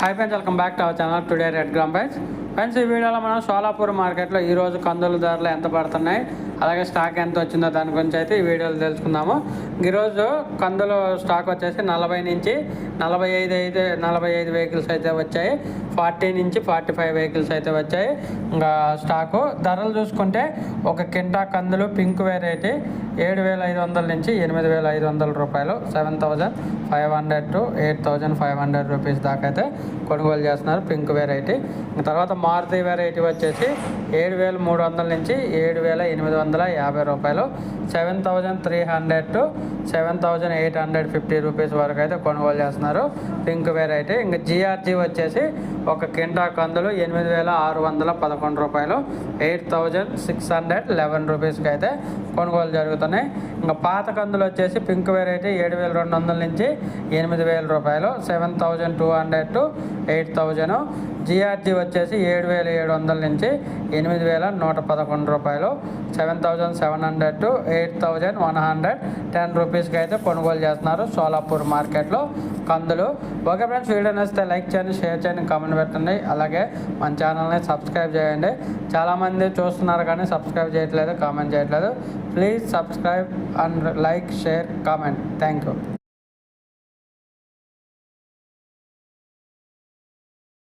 Hi friends, welcome back to our channel. Today Red Grumpage. Friends ఈ వీడియోలో మనం సోలాపూర్ మార్కెట్లో ఈరోజు కందుల ధరలు ఎంత పడుతున్నాయి అలాగే స్టాక్ ఎంత వచ్చిందో దాని గురించి అయితే ఈ వీడియోలో తెలుసుకుందాము. ఈరోజు కందులు స్టాక్ వచ్చేసి నలభై నుంచి నలభై ఐదు ఐదు నలభై ఐదు వెహికల్స్ అయితే వచ్చాయి. ఫార్టీ నుంచి ఫార్టీ ఫైవ్ వెహికల్స్ అయితే వచ్చాయి. ఇంకా స్టాకు ధరలు చూసుకుంటే ఒక కింటా కందులు పింక్ వెరైటీ ఏడు వేల ఐదు వందల నుంచి ఎనిమిది వేల ఐదు వందల రూపాయలు seven thousand five hundred to eight thousand five hundred rupees దాకా అయితే కొనుగోలు చేస్తున్నారు పింక్ వెరైటీ తర్వాత మారుతి వెరైటీ వచ్చేసి ఏడు వేల మూడు వందల నుంచి ఏడు వేల ఎనిమిది వందల యాభై రూపాయలు. Seven thousand three hundred to seven thousand eight hundred fifty rupees వరకు అయితే కొనుగోలు చేస్తున్నారు. పింక్ వెరైటీ ఇంకా జిఆర్జీ వచ్చేసి ఒక కింటా కందులు ఎనిమిది వేల ఆరు వందల పదకొండు రూపాయలు. Eight thousand six hundred eleven రూపీస్కి అయితే కొనుగోలు జరుగుతున్నాయి. ఇంకా పాత కందులు వచ్చేసి పింక్ వెరైటీ ఏడు వేల రెండు వందల నుంచి ఎనిమిది వేల రూపాయలు. Seven thousand two hundred to eight thousand. GRG వచ్చేసి ఏడు వేల ఏడు వందల నుంచి ఎనిమిది వేల నూట పదకొండు రూపాయలు. Seven thousand seven hundred to eight thousand one hundred. Ten రూపీస్కి అయితే కొనుగోలు చేస్తున్నారు సోలాపూర్ మార్కెట్లో కందులు. ఓకే ఫ్రెండ్స్ వీడియో నచ్చితే లైక్ చేయండి షేర్ చేయండి కామెంట్ పెట్టండి. అలాగే మన ఛానల్ని సబ్స్క్రైబ్ చేయండి. చాలామంది చూస్తున్నారు కానీ సబ్స్క్రైబ్ చేయట్లేదు కామెంట్ చేయట్లేదు. Please subscribe and like share comment. Thank you.